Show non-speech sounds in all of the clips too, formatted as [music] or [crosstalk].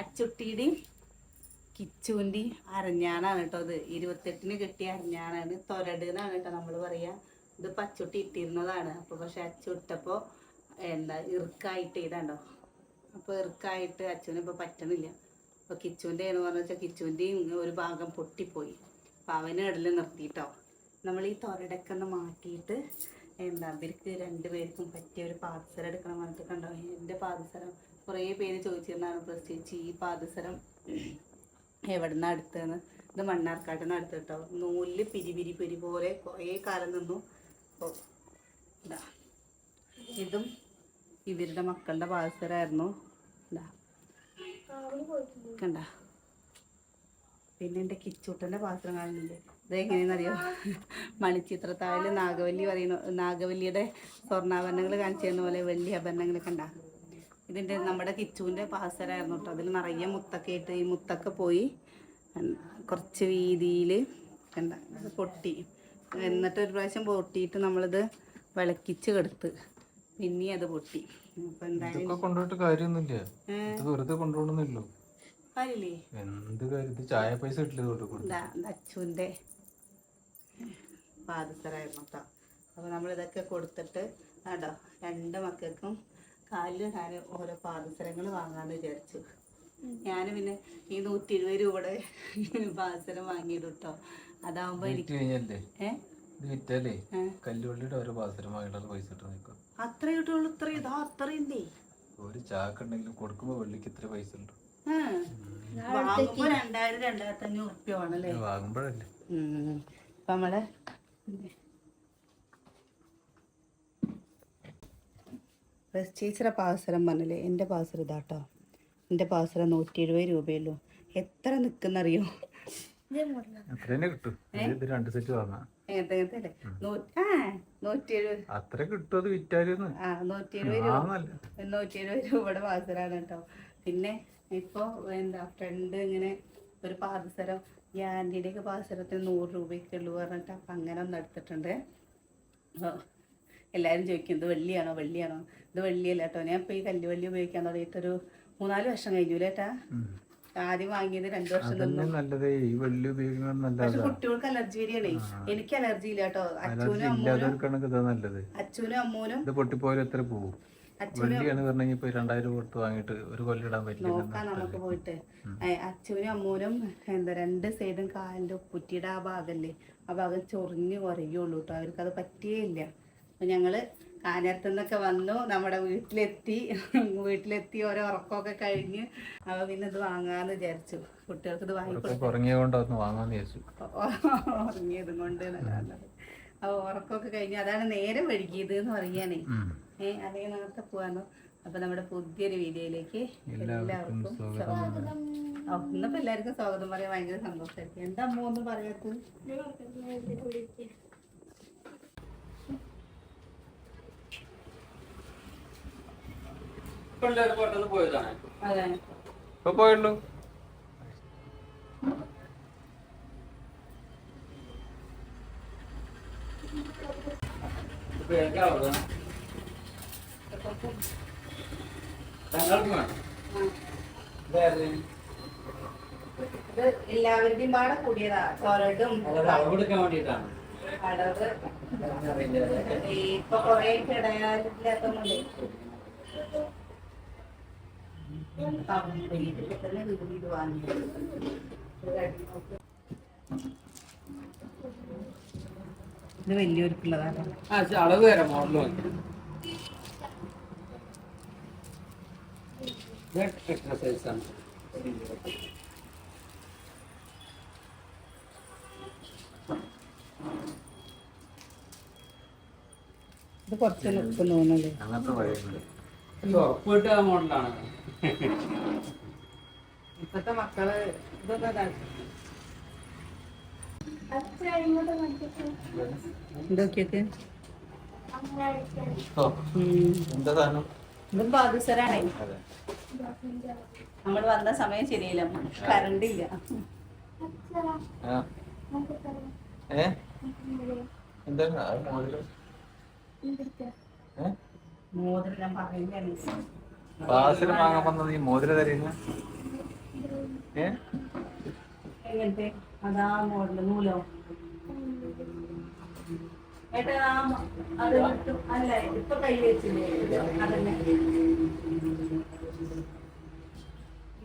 അച്ചുട്ടിയുടെയും കിച്ചുവിന്റെയും അരഞ്ഞാണാണ് കേട്ടോ അത് ഇരുപത്തെട്ടിന് കിട്ടിയ അരഞ്ഞാണാണ്. തൊരട് എന്നാണ് കേട്ടോ നമ്മൾ പറയുക ഇത് പച്ചുട്ടി ഇട്ടിരുന്നതാണ്. അപ്പോൾ പക്ഷെ അച്ചുട്ടപ്പോൾ എന്താ ഇറുക്കായിട്ട് ഇതാണ്ടോ. അപ്പോൾ ഇറുക്കായിട്ട് അച്ചുവിന് ഇപ്പോൾ പറ്റണില്ല. അപ്പോൾ കിച്ചുവിന്റെ എന്ന് പറഞ്ഞു വെച്ചാൽ കിച്ചുവിന്റെയും ഒരു ഭാഗം പൊട്ടിപ്പോയി. അപ്പോൾ അവന് ഇടൽ നിർത്തിയിട്ടോ നമ്മൾ ഈ തൊരടൊക്കെ ഒന്ന് മാറ്റിയിട്ട് എന്താ ഇവർക്ക് രണ്ടുപേർക്കും പറ്റിയ ഒരു പാദസരം എടുക്കണം പറഞ്ഞിട്ട് കണ്ടോ? എന്റെ പാദസരം കുറേ പേര് ചോദിച്ചിരുന്നാണ് പ്രത്യേകിച്ച് ഈ പാദസരം എവിടുന്ന അടുത്തെന്ന് ഇത് മണ്ണാർക്കാട്ടിന് അടുത്ത് കേട്ടോ നൂലിൽ പിരി പിരി പോലെ കുറേ കാലം നിന്നു. അപ്പോൾ ഇതാ. ഇവരുടെ മക്കളുടെ പാദസരമായിരുന്നു കണ്ട. പിന്നെ എന്റെ കിച്ചൂട്ടന്റെ പാത്രം കാണുന്നുണ്ട് ഇത് എങ്ങനെയാണെന്നറിയോ? മണിച്ചിത്രത്താഴിൽ നാഗവല്ലി പറയുന്ന നാഗവല്ലിയുടെ സ്വർണാഭരണങ്ങൾ കാണിച്ചു പോലെ വെള്ളി ആഭരണങ്ങൾ കണ്ട. ഇതിന്റെ നമ്മുടെ കിച്ചുവിന്റെ പാസരായിരുന്നു കേട്ടോ അതിൽ നിറയെ മുത്തൊക്കെ ഇട്ട് ഈ മുത്തൊക്കെ പോയി. കുറച്ച് വീതിയിൽ കണ്ട ഇത് പൊട്ടി. എന്നിട്ട് ഒരു പ്രാവശ്യം പൊട്ടിയിട്ട് നമ്മളിത് വിളക്കിച്ച് കെടുത്ത്. പിന്നെ അത് പൊട്ടി. അപ്പം എന്തായാലും ഇതൊക്കെ കൊണ്ടുപോയിട്ട് കാര്യമൊന്നുമില്ല. ഇത് വെറുതെ കൊണ്ടുപോകണമെന്നില്ലോ കാര്യമില്ലേ? എന്ത് ചായ പൈസ അച്ചുവിന്റെ പാദസരമായിരുന്നു കേട്ടോ അപ്പോൾ നമ്മളിതൊക്കെ കൊടുത്തിട്ട് കേട്ടോ രണ്ട് മക്കൾക്കും കാലിൽ ഞാൻ ഓരോ പാദസരങ്ങൾ വാങ്ങാമെന്ന് വിചാരിച്ചു. ഞാൻ പിന്നെ ഈ നൂറ്റി ഇരുപത് രൂപയുടെ പാദസരം വാങ്ങിയിടും കേട്ടോ അതാവുമ്പോ എനിക്ക്? ഓരോ പാത്രമായിട്ടുള്ള പൈസ ഇട്ട് നിൽക്കും. അത്ര കിട്ടുള്ളൂ ഇത്ര ഇതാ അത്രയുണ്ടേ ഒരു ചാക്ക് ഉണ്ടെങ്കിലും കൊടുക്കുമ്പോൾ വെള്ളിക്ക് ഇത്ര പൈസ ഉണ്ട്. വാങ്ങുമ്പോൾ രണ്ടായിരം രണ്ടായിരത്തി അഞ്ഞൂറ് ഉറുപ്പ്യ വേണമല്ലേ ഇത് വാങ്ങുമ്പോഴല്ലേ? ഉം. നമ്മൾ ചേച്ചിയുടെ പാസരം പറഞ്ഞില്ലേ? എന്റെ പാസരം ഇതാട്ടോ. എന്റെ പാസരം നൂറ്റി എഴുപത് രൂപയുള്ളൂ. എത്ര നിൽക്കുന്നറിയോ നൂറ്റി എഴുപത് രൂപയുടെ പാസരാണ് കേട്ടോ. പിന്നെ ഇപ്പോ എന്താ ഫ്രണ്ട് ഇങ്ങനെ ഒരു പാദസരം ഈ ആന്റീന്റെയൊക്കെ പാദസരത്തിന് നൂറ് രൂപയൊക്കെ ഉള്ളൂ പറഞ്ഞിട്ട് അപ്പം അങ്ങനെ ഒന്ന് എടുത്തിട്ടുണ്ട്. എല്ലാവരും ചോദിക്കും ഇത് വെള്ളിയാണോ? വെള്ളിയാണോ? ഇത് വെള്ളിയല്ല കേട്ടോ ഞാൻ ഇപ്പോൾ ഈ കല്ലുവള്ളി ഉപയോഗിക്കാൻ തുടങ്ങിയിട്ടൊരു മൂന്നാൽ വർഷം കഴിഞ്ഞു കേട്ടാ ആദ്യം വാങ്ങിയത് രണ്ടു വർഷം പക്ഷെ കുട്ടികൾക്ക് അലർജി വരികയാണേ എനിക്ക് അലർജി ഇല്ല കേട്ടോ അച്ഛനും അമ്മൂനും അച്ഛനും അമ്മൂനും പൊട്ടിപ്പോയാലും എത്ര പോകും നമുക്ക് പോയിട്ട്. അച്ഛനും അമ്മൂനും എന്താ രണ്ട് സൈഡും കാലിന്റെ കുറ്റിയുടെ ആ ഭാഗല്ലേ? ആ ഭാഗം ചൊറിഞ്ഞ് കുറയുള്ളൂ കേട്ടോ അവർക്ക് അത് പറ്റിയേ അപ്പം ഞങ്ങൾ കാനത്ത് നിന്നൊക്കെ വന്നു. നമ്മുടെ വീട്ടിലെത്തി. വീട്ടിലെത്തി ഓരോ ഉറക്കമൊക്കെ കഴിഞ്ഞ്. അവ പിന്നെ ഇത് വാങ്ങാന്ന് വിചാരിച്ചു. കുട്ടികൾക്ക് ഇത് വാങ്ങി ഉറങ്ങിയത് ഉറങ്ങിയ കൊണ്ട് അവ ഉറക്കമൊക്കെ കഴിഞ്ഞു അതാണ് നേരെ വഴുകിയത് എന്ന് പറയാനേ. ഏഹ് ഏ അല്ലെങ്കിൽ നേരത്തെ പോവാന്നു. അപ്പൊ നമ്മുടെ പുതിയൊരു വീഡിയോയിലേക്ക് എല്ലാവർക്കും സ്വാഗതം. ഇന്നിപ്പോ എല്ലാവർക്കും സ്വാഗതം പറയാൻ ഭയങ്കര സന്തോഷമായിരിക്കും എന്താ അമ്മ ഒന്നും പറയാത്തത്? അതെ ഇപ്പൊ പോയുള്ളൂ. ഇത് എല്ലാവരുടെയും പാടെ കൂടിയതാ. ചോരട്ടും കൊടുക്കാൻ വേണ്ടിട്ടാണ് അളവ് ഇപ്പൊ കൊറേ കിടയാലില്ലാത്തോണ്ടേ വീട്ടിൽ തന്നെ വീട് വാങ്ങി ഇത് വലിയൊരുക്കുള്ളതാണ് അളവ് മോഡൽ സൈസാണ് ഇത് കുറച്ച് നിൽക്കും തോന്നുന്നുണ്ട് ഉറപ്പിട്ട മോഡലാണ്. ഇപ്പത്തെ മക്കൾ ഇതൊക്കെ എന്താ ഇതും ബാദുസരാണേ. നമ്മൾ വന്ന സമയം ശരിയില്ല കറണ്ട് ഇല്ല. ഏ? എന്താണ് അത് മോഡൽ ഏ? മോതിരം വാങ്ങാൻ വന്നത് ഈ മോതിര തരുന്ന? എങ്ങനത്തെ? അതാ മോഡൽ നൂലോ. അല്ല ഇപ്പൊ കൈ വെച്ചില്ലേ? അതന്നെ.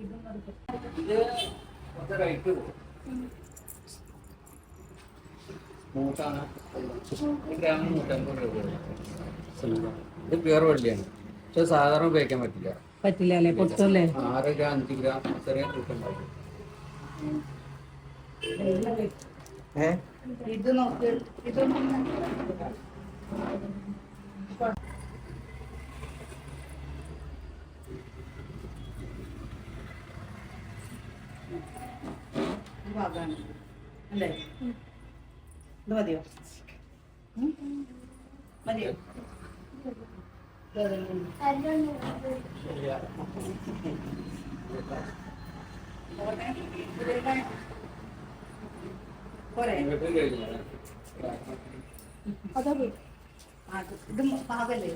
ഇതും നമുക്ക് ഇത് കുറച്ച് റേറ്റ് കൂടും സ്മൂത്താണ് ഗ്രാമിന് നൂറ്റമ്പത് രൂപ സിൽവർ ഇത് പ്യുവർ വെള്ളിയാണ് പക്ഷെ സാധാരണ ഉപയോഗിക്കാൻ പറ്റില്ല. പറ്റില്ല അല്ലേ? പൊട്ടല്ലേ ആറ് ഗ്രാം അഞ്ച് ഗ്രാം ചെറിയ തൂക്കം ഉണ്ടാവും ഏ? ഇത് നോക്ക്. ഇതൊന്നും ഈ ഭാഗമാണ് അല്ലേ ഇത് മതിയോ? മതിയോ? ഇത് പാകല്ലേ?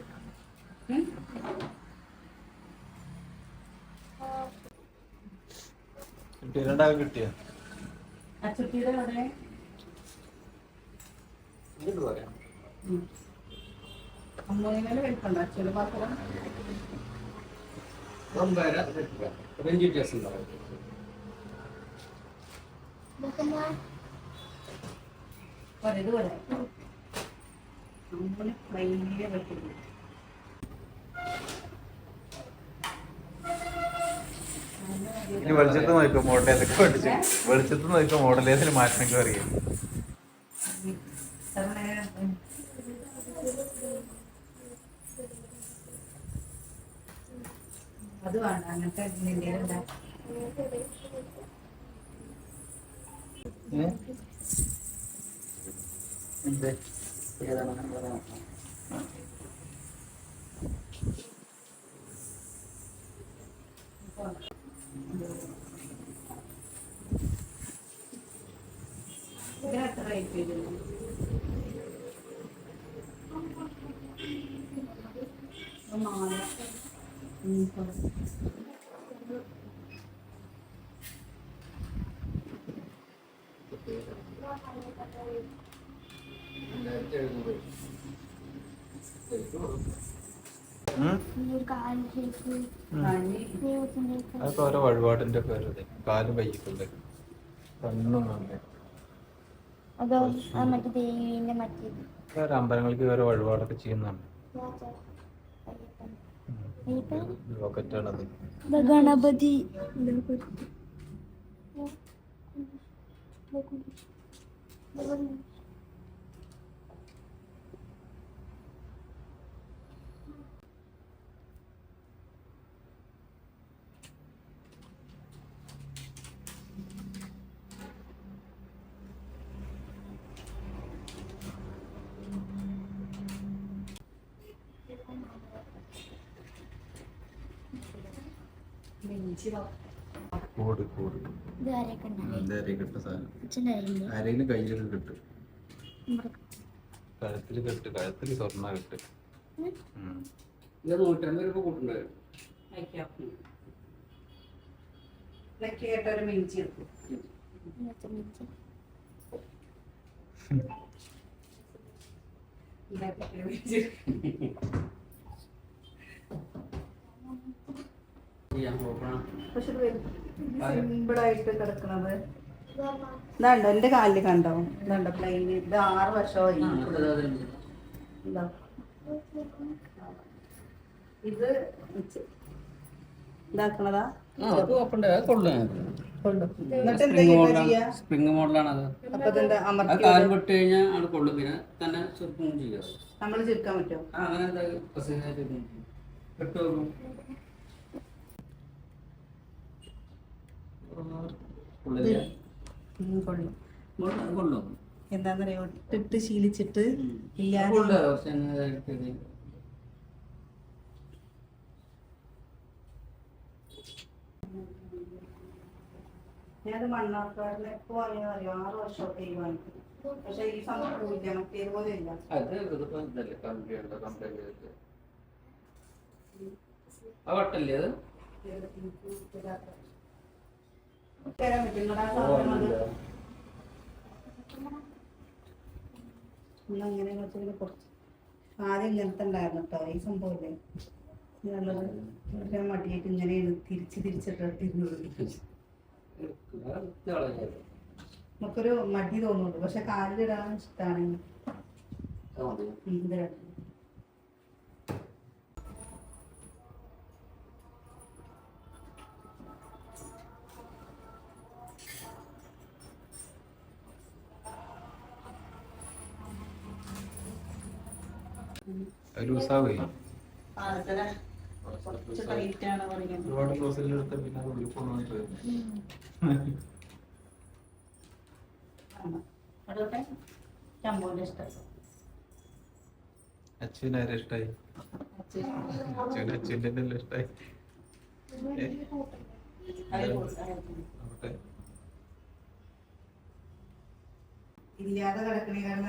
കിട്ടിയ കിട്ടിയ? ഒമ്പതര വ്യത്യാസം ഉണ്ടാവും. ഇനി വെളിച്ചത്ത് നോക്കിക്കോ മോഡൽ ഏതൊക്കെ പഠിച്ചു? വെളിച്ചത്ത് നോക്കിക്കോ മോഡൽ ഏതിന് മാറ്റണമെങ്കിൽ അറിയാം. അത് വേണ്ട അങ്ങനത്തെ നിന്റെ എന്താ ഏ? എന്ത്? ഏതാണ് പറയാം ഇതിന് എത്ര റേറ്റ് വരുന്നു നാല് ഉം, കുറച്ച്. രണ്ടായിരത്തി എഴുന്നൂറ് ഉം? കാഞ്ഞി അതൊക്കെ ഓരോ വഴിപാടിന്റെ പേരത് കാൽ വൈകിട്ടുണ്ട് കണ്ണും അതോ മറ്റേ ദേവീന്റെ മറ്റേ അമ്പലങ്ങൾക്ക് ഓരോ വഴിപാടൊക്കെ ചെയ്യുന്നതാണ്. ഇത് ഗണപതി മിഞ്ചി വാ. കൂട് കൂട് ഇത് ആരെയൊക്കെ ഉണ്ടാവില്ലേ എന്താ കിട്ടുന്ന സാധനം അച്ഛന്റെ അറിയില്ലേ ആരെങ്കിലും കയ്യിലൊക്കെ കിട്ടും. കഴുത്തിൽ കെട്ട് കഴുത്തിൽ സ്വർണ കെട്ട്. നൂറ്റമ്പത് രൂപ കൂട്ടുണ്ടായിരുന്നു ഒരു മിഞ്ചി. ഇതൊക്കെ ചെയ്യാൻ നോക്കണം പക്ഷെ സിമ്പിളായിട്ട് കിടക്കണത്. ഇതാണ്ടോ എന്റെ കാലിൽ കണ്ടോ? ഇതാണ്ടോ പ്ലെയിൻ ഇത് ആറ് വർഷമായി. ഇതാ. ഇതാക്കണതാ? സ്പ്രിംഗ് ചെയ്യാ മോഡലാണ്. ചെയ്യാ? സ്പ്രിംഗ് മോഡലാണ് അത് അപ്പൊ ഇതെന്താ ആ അമർത്തി കാലം വിട്ട് കഴിഞ്ഞാൽ അവിടെ കൊള്ളും. പിന്നെ തന്നെ ചെറുപ്പം ചെയ്യാം. നമ്മൾ ചുരുക്കാൻ പറ്റുമോ? ആ അങ്ങനെ എന്താ കൊള്ളും. കൊള്ളും എന്താന്നറിയോ? ഒട്ടിട്ട് ശീലിച്ചിട്ട്. ഇല്ലാതെ. ഞാനത് മണ്ണാർക്കാടിന് എപ്പോ വാങ്ങിയതറിയോ ആറ് വർഷമൊക്കെ ഈ വാങ്ങിക്കും പക്ഷെ ഈ സമയത്ത് ഇല്ല മറ്റേതുപോലെ ഇല്ല. അത് വട്ടല്ലേ അത്? കുറച്ച് ആദ്യം ഇങ്ങനത്തെ ഉണ്ടായിരുന്നു കേട്ടോ ഈ സംഭവമില്ലേ മടിയായിട്ട് ഇങ്ങനെയാണ് തിരിച്ച് തിരിച്ചിട്ടിരുന്നത് നമുക്കൊരു മടി തോന്നുന്നുണ്ട് പക്ഷെ കാലിലിടാൻ ഇഷ്ടമാണ് ഇതിലാണ് ലൂസാവേ. പിന്നെ അത് ഉള്ളിൽ പോകുന്നുണ്ട് ആരെ ഇഷ്ടായി? അച്ഛൻ അച്ഛന്റെ എല്ലാം ഇഷ്ടായി. ഇല്ലാതെ കിടക്കണേ കാരണം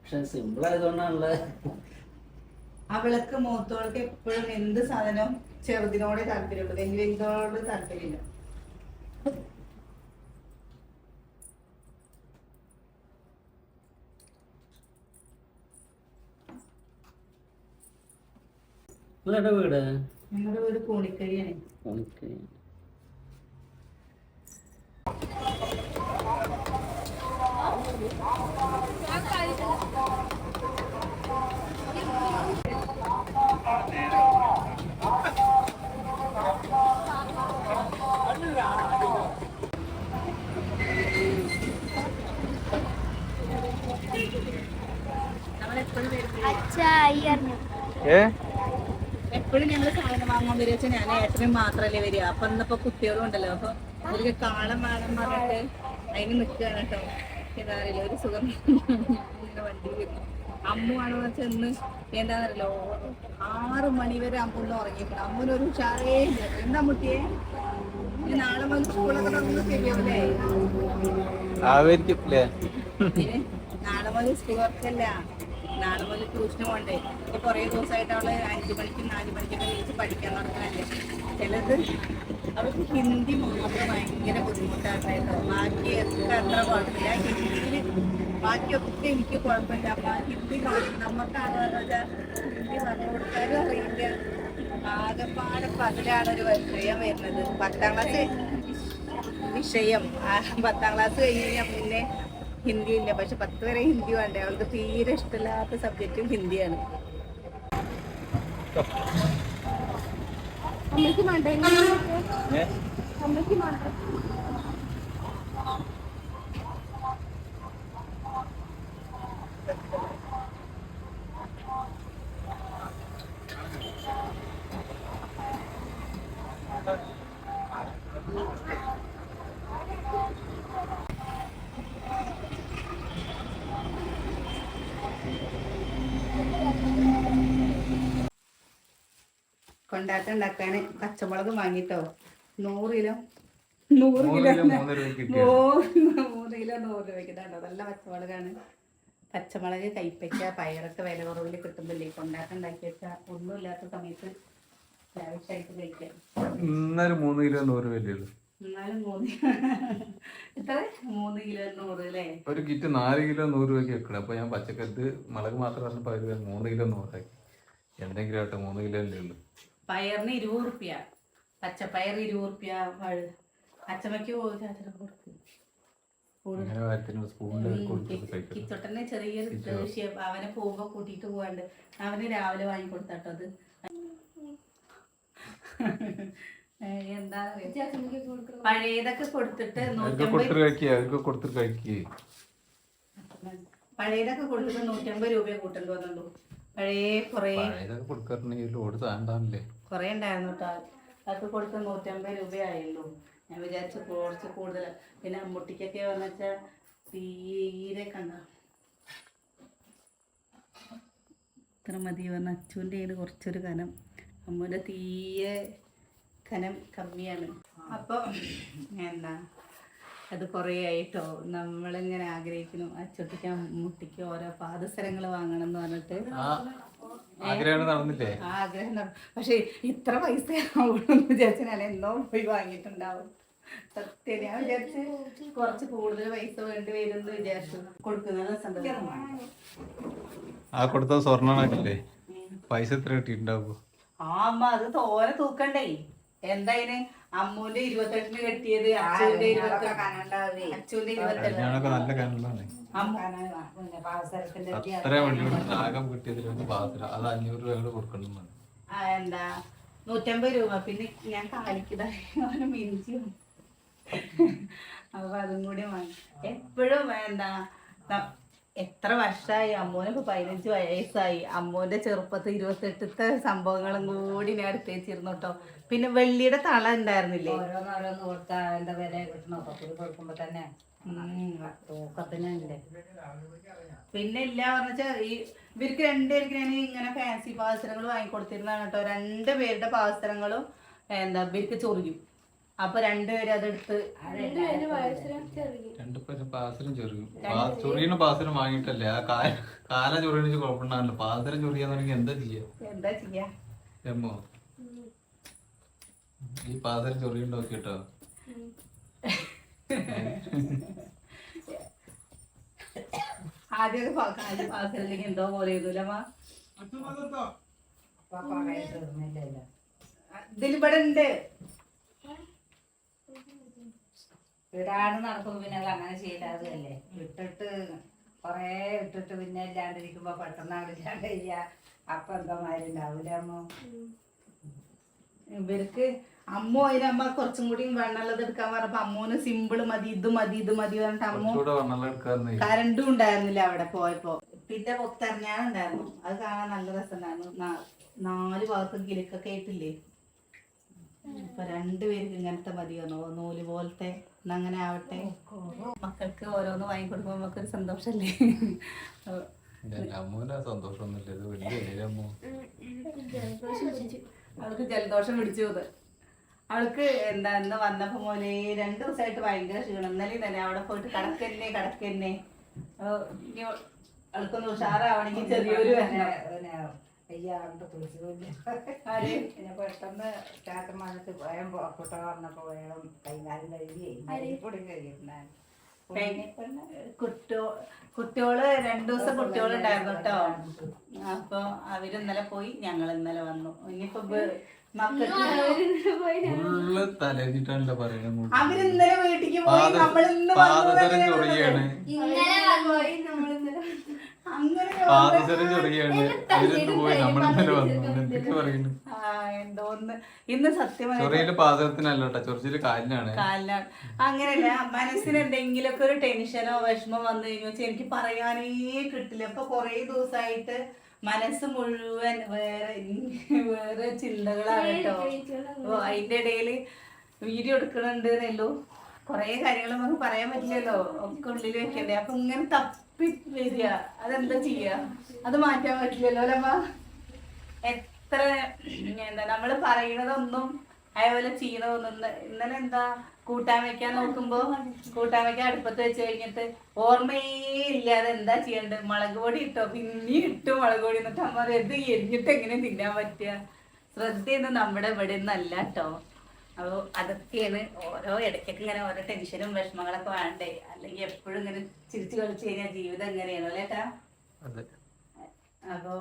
പക്ഷെ സിമ്പിൾ ആയതുകൊണ്ടാണല്ലേ. ആ വിളക്ക് മൂത്തോൾക്ക് എപ്പോഴും എന്ത് സാധനവും ചെറുതിനോടെ താല്പര്യമുള്ളൂ വലിയ വലുതോട് താല്പര്യമില്ല. നിങ്ങളുടെ വീട്? ഞങ്ങളുടെ വീട് കോണിക്കരിയാണ് ഓക്കെ ഏ? എപ്പോഴും ഞങ്ങൾ സാധനം വാങ്ങാൻ വരിക വെച്ചാൽ ഞാൻ ഏട്ടനും മാത്രല്ലേ വരിക. അപ്പൊ ഇന്നിപ്പോ കുട്ടികളും ഉണ്ടല്ലോ. അപ്പൊ അവർക്ക് കാളം വേണം പറഞ്ഞിട്ട് അതിന് നിൽക്കുകയാണ് കേട്ടോ. എന്താറിയില്ല ഒരു സുഖം. [laughs] വണ്ടി വരുന്നു അമ്മുവാണോ ചെന്ന് എന്താണല്ലോ ആറ് മണി വരെ അമ്മുന്ന് ഉറങ്ങിയിട്ടുണ്ട്. അമ്മുനൊരു ഉഷാറേ എന്താ മുട്ടിയെ നാളെ വന്ന് സ്കൂളൊക്കെ തുറന്ന് അല്ലേ നാളെ മുതൽ സ്കൂൾ വർക്കല്ല നാളെ മുതൽ ട്യൂഷന് പോണ്ടേ. ഇപ്പൊ കുറേ ദിവസമായിട്ട് അവൾ അഞ്ചു മണിക്കും നാല് മണിക്കൊക്കെ വീട്ടിൽ പഠിക്കാൻ തുടങ്ങാനല്ലേ ചിലത് അവൾക്ക് ഹിന്ദി മാത്രം ഭയങ്കര ബുദ്ധിമുട്ടാണ് ബാക്കി എത്ര അത്ര കുഴപ്പമില്ല. ഹിന്ദിയിൽ ബാക്കിയൊക്കെ എനിക്ക് കുഴപ്പമില്ല. അപ്പൊ ഹിന്ദി നമുക്കാണ് ഹിന്ദി പറഞ്ഞു കൊടുക്കാനും അറിയില്ല. ആകെപ്പാടെ പതിലാണ് ഒരു വിഷയം വരുന്നത്. പത്താം ക്ലാസ് വിഷയം. പത്താം ക്ലാസ് കഴിഞ്ഞ് പിന്നെ ഹിന്ദി ഇല്ല. പക്ഷെ പത്ത് വരെ ഹിന്ദി വേണ്ടേ? അവൾക്ക് തീരെ ഇഷ്ടമില്ലാത്ത സബ്ജക്റ്റും ഹിന്ദിയാണ്. അമ്മയ്ക്ക് വേണ്ട? അമ്മയ്ക്ക് വേണ്ട കൊണ്ടാട്ടം ഉണ്ടാക്കാൻ പച്ചമുളക് വാങ്ങിട്ടോ. നൂറ് കിലോ. നൂറ് കിലോ മൂന്ന് കിലോ നൂറ് രൂപയ്ക്ക് ഇതാണ്ടോ നല്ല പച്ചമുളകാണ്. പച്ചമുളക് കൈപ്പയ്ക്ക പയറൊക്കെ വില കുറവിൽ കിട്ടുമ്പോഴേ കൊണ്ടാട്ടം ഉണ്ടാക്കി വെച്ചാൽ ഒന്നുമില്ലാത്ത സമയത്ത് മൂന്ന് കിലോ നൂറ് വലിയുള്ളൂ. എന്നാലും മൂന്ന് കിലോ നൂറ് അല്ലേ? ഒരു കിറ്റ് നാല് കിലോ നൂറ് രൂപയ്ക്ക് വെക്കണം. അപ്പൊ ഞാൻ പച്ചക്കറി മുളക് മാത്രം പറഞ്ഞപ്പോൾ അവർ മൂന്ന് കിലോ നൂറാക്കി എന്തെങ്കിലും ആട്ടെ മൂന്ന് കിലോ അല്ലേ ഉള്ളൂ. പയറിന് ഇരുപത് റുപ്യ. പച്ചപ്പയർ ഇരുപത് റുപ്യ അച്ചമ്മയ്ക്ക് കിച്ചോട്ടനെ ചെറിയൊരു അവനെ പോകുമ്പോ കൂട്ടിയിട്ട് പോവാണ്ട്. അവന് രാവിലെ വാങ്ങി കൊടുത്താട്ടോ അത്. എന്താ? പഴയതൊക്കെ കൊടുത്തിട്ട് പഴയതൊക്കെ കൊടുത്തിട്ട് നൂറ്റമ്പത് രൂപയെ കൂട്ടേണ്ടി വന്നുള്ളൂ. പഴയ കുറേ ഉണ്ടായിരുന്നു കേട്ടോ അതൊക്കെ കൊടുത്ത് നൂറ്റമ്പത് രൂപയായുള്ളൂ ഞാൻ വിചാരിച്ചു കുറച്ച് കൂടുതൽ. പിന്നെ അമ്മൂട്ടിക്കൊക്കെ വന്നുവെച്ചാൽ തീരെ കണ്ട ഇത്ര മതി പറഞ്ഞ അച്ചുവിന്റെ കയ്യിൽ കുറച്ചൊരു കനം. അമ്മൂന്റെ തീയെ കനം കമ്മിയാണ്. അപ്പോൾ എന്താ? അത് കുറേ ആയിട്ടോ? നമ്മളിങ്ങനെ ആഗ്രഹിക്കുന്നു. അച്ചൊട്ടിക്ക് മുട്ടിക്ക് ഓരോ പാദസരങ്ങൾ വാങ്ങണം എന്ന് പറഞ്ഞിട്ട് ആഗ്രഹം നടന്നില്ലേ? ആഗ്രഹം നടന്നു പക്ഷേ ഇത്ര പൈസ ആവുള്ളൂ വിചാരിച്ച ഞാൻ എന്നോ പോയി വാങ്ങിയിട്ടുണ്ടാവും. സത്യം ഞാൻ വിചാരിച്ച് കുറച്ച് കൂടുതൽ പൈസ വേണ്ടി വരും എന്ന് വിചാരിച്ചു കൊടുക്കുന്നത് ആ കൊടുത്ത സ്വർണാണല്ലേ പൈസ എത്ര കിട്ടിയിട്ടുണ്ടാവും? ആ അമ്മ അത് തോനെ തൂക്കണ്ടേ? എന്തായിന് അമ്മൂന്റെ ഇരുപത്തെട്ടിന് കെട്ടിയത് അച്ഛന്റെ ഇരുപത്തെട്ട്. എന്താ? നൂറ്റമ്പത് രൂപ. പിന്നെ ഞാൻ കാലിക്കതാ. അവന് മിനിച്ചു അപ്പൊ അതും കൂടി വാങ്ങി. എപ്പോഴും എന്താ എത്ര വർഷമായി അമ്മോനൊക്കെ പതിനഞ്ച് വയസ്സായി. അമ്മൂന്റെ ചെറുപ്പത്തെ ഇരുപത്തെട്ടത്തെ സംഭവങ്ങളും കൂടി ഞാൻ എടുത്ത് വെച്ചിരുന്നു കേട്ടോ പിന്നെ വെള്ളിയുടെ തള ഉണ്ടായിരുന്നില്ലേ? ഓരോന്നോരോന്ന് കൊടുത്താൽ എന്താ വില കിട്ടണോ കൊടുക്കുമ്പോ തന്നെ. പിന്നെ ഇല്ല പറഞ്ഞാ ഈ ഇവർക്ക് രണ്ടുപേർക്ക് ഞാൻ ഇങ്ങനെ ഫാൻസി പാവസരങ്ങൾ വാങ്ങിക്കൊടുത്തിരുന്നതാണ് കേട്ടോ രണ്ടുപേരുടെ പാവസരങ്ങളും എന്താ ഇവർക്ക് ചൊറിയും അപ്പൊ രണ്ടുപേരും അതെടുത്ത് രണ്ടുപേരും പാസരം ചൊറിയും ചൊറിയണ പാസരം വാങ്ങിയിട്ടല്ലേ? ആ കാല ചൊറിയണിച്ച് കുഴപ്പമുണ്ടാവില്ല. എന്താ ചെയ്യാ? എന്താ ചെയ്യാ? എമ്മോ? ഈ കേട്ടോ ആദ്യമൊക്കെ എന്തോ പോലെ ഇതിലിവിടെ ഉണ്ട് ഇടാണ്ട് നടക്കുമ്പോ പിന്നെ അത് അങ്ങനെ ചെയ്താതല്ലേ ഇട്ടിട്ട് കൊറേ ഇട്ടിട്ട് പിന്നെ ഇല്ലാണ്ടിരിക്കുമ്പോ പെട്ടെന്ന് അവിടെ ഇല്ലാണ്ട് ചെയ്യാ അപ്പൊ എന്താ മാതിരി ഉണ്ടാവൂല അമ്മ? ഇവർക്ക് അമ്മ അതിനമ്മ കുറച്ചും കൂടി വെണ്ണുള്ളത് എടുക്കാൻ പറഞ്ഞപ്പോ അമ്മൂന് സിമ്പിൾ മതി ഇത് മതി ഇത് മതി പറഞ്ഞിട്ട് അമ്മ കരണ്ടും ഉണ്ടായിരുന്നില്ല അവിടെ പോയപ്പോ. പിന്നെ പൊത്തറിഞ്ഞാണ്ടായിരുന്നു അത് കാണാൻ നല്ല രസമുണ്ടായിരുന്നു. നാല് ഭാഗത്തും കിലുക്കൊക്കെ ആയിട്ടില്ലേ? ഇപ്പൊ രണ്ടുപേർക്ക് ഇങ്ങനത്തെ മതി വന്നു നൂൽ പോലത്തെ അങ്ങനെ ആവട്ടെ. മക്കൾക്ക് ഓരോന്ന് വാങ്ങിക്കൊടുക്കുമ്പോ നമുക്കൊരു നമുക്ക് ഒരു സന്തോഷല്ലേ ഇത് വലിയ ഏരമ്മോ അവൾക്ക് ജലദോഷം പിടിച്ചു അത് അവൾക്ക് എന്താ ഇന്ന് വന്നപ്പോ മോനെ രണ്ടു ദിവസമായിട്ട് ഭയങ്കര ക്ഷീണം. ഇന്നലെ തന്നെ അവിടെ പോയിട്ട് കടക്കന്നെ കടക്കന്നെ. അവൾക്കൊന്ന് ഉഷാറാവണമെങ്കിൽ ചെറിയൊരു തുളസിയില്ല ആര്? പിന്നെ പെട്ടെന്ന് ചാറ്റം വന്നിട്ട് ഭയം പുറപ്പെട്ട പറഞ്ഞപ്പോ വേണം കൈകാലം കഴുകി പൊടി കഴുകിയിട്ടുണ്ടായിരുന്നു. കുട്ടോ കുട്ടിയോൾ രണ്ടു ദിവസം കുട്ടിയോളുണ്ടായിരുന്നു കേട്ടോ. അപ്പൊ അവർ ഇന്നലെ പോയി ഞങ്ങൾ ഇന്നലെ വന്നു. ഇനിയിപ്പോ അവരിന്നലെ വീട്ടിക്ക് പോയി നമ്മൾ ഇന്ന് പാദസരം ചൊറിയാണ് അങ്ങനെ പാദസരം പോയി നമ്മളിന്നലെ വന്നു. എന്തൊക്കെ പറയുന്നു? ആ, എന്തോന്ന്. ഇന്ന് സത്യമായി ചൊറിയിൽ പാദസരത്തിനല്ല കേട്ടോ ചൊറിച്ചിൽ കാലിനാണ്. കാലിനാണ്. അങ്ങനെയല്ല മനസ്സിന് എന്തെങ്കിലുമൊക്കെ ഒരു ടെൻഷനോ വിഷമോ വന്നു കഴിഞ്ഞു വെച്ചാൽ എനിക്ക് പറയാനേ കിട്ടില്ല. ഇപ്പൊ കൊറേ ദിവസമായിട്ട് മനസ്സ് മുഴുവൻ വേറെ വേറെ ചിന്തകളാണ് കേട്ടോ അതിന്റെ ഇടയിൽ വീഡിയോ എടുക്കണുണ്ട് എന്നല്ലോ കൊറേ കാര്യങ്ങൾ നമുക്ക് പറയാൻ പറ്റില്ലല്ലോ. ഒക്കെ ഉള്ളിൽ വെക്കണ്ടേ. അപ്പൊ ഇങ്ങനെ തപ്പി വരിക അതെന്താ ചെയ്യുക അത് മാറ്റാൻ പറ്റില്ലല്ലോ അല്ലമ്മ എത്ര എന്താ നമ്മൾ പറയണതൊന്നും അതേപോലെ ചെയ്യണതൊന്നും ഇന്ന- ഇന്നലെ എന്താ കൂട്ടാൻ വെക്കാൻ നോക്കുമ്പോ കൂട്ടാൻ വെക്കാൻ അടുപ്പത്ത് വെച്ച് കഴിഞ്ഞിട്ട് ഓർമ്മയേ ഇല്ലാതെ എന്താ ചെയ്യണ്ടത്. മുളക് പൊടി ഇട്ടോ? പിന്നെ ഇട്ടു മുളക് പൊടി എന്നിട്ട് അമ്മ അത് എരിഞ്ഞിട്ട് എങ്ങനെ തിന്നാൻ പറ്റുക? ശ്രദ്ധയൊന്നും നമ്മുടെ ഇവിടെ നിന്നല്ല കേട്ടോ അപ്പോൾ അതൊക്കെയാണ് ഓരോ ഇടയ്ക്കൊക്കെ ഇങ്ങനെ ഓരോ ടെൻഷനും വിഷമങ്ങളൊക്കെ വേണ്ടേ? അല്ലെങ്കിൽ എപ്പോഴും ഇങ്ങനെ ചിരിച്ചു കളിച്ചു കഴിഞ്ഞാൽ ജീവിതം എങ്ങനെയാണോ അല്ലേട്ടാ അതെ. അപ്പോ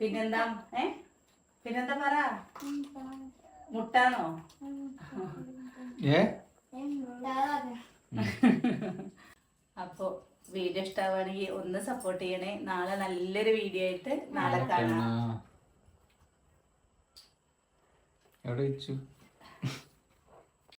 പിന്നെന്താ? ഏ? പിന്നെന്താ പറ? മുട്ടാണോ അപ്പോ വീഡിയോ ഇഷ്ടാവുകയാണെങ്കിൽ ഒന്ന് സപ്പോർട്ട് ചെയ്യണേ. നാളെ നല്ലൊരു വീഡിയോ ആയിട്ട് നാളെ കാണാം. എവിടെ വെച്ചു?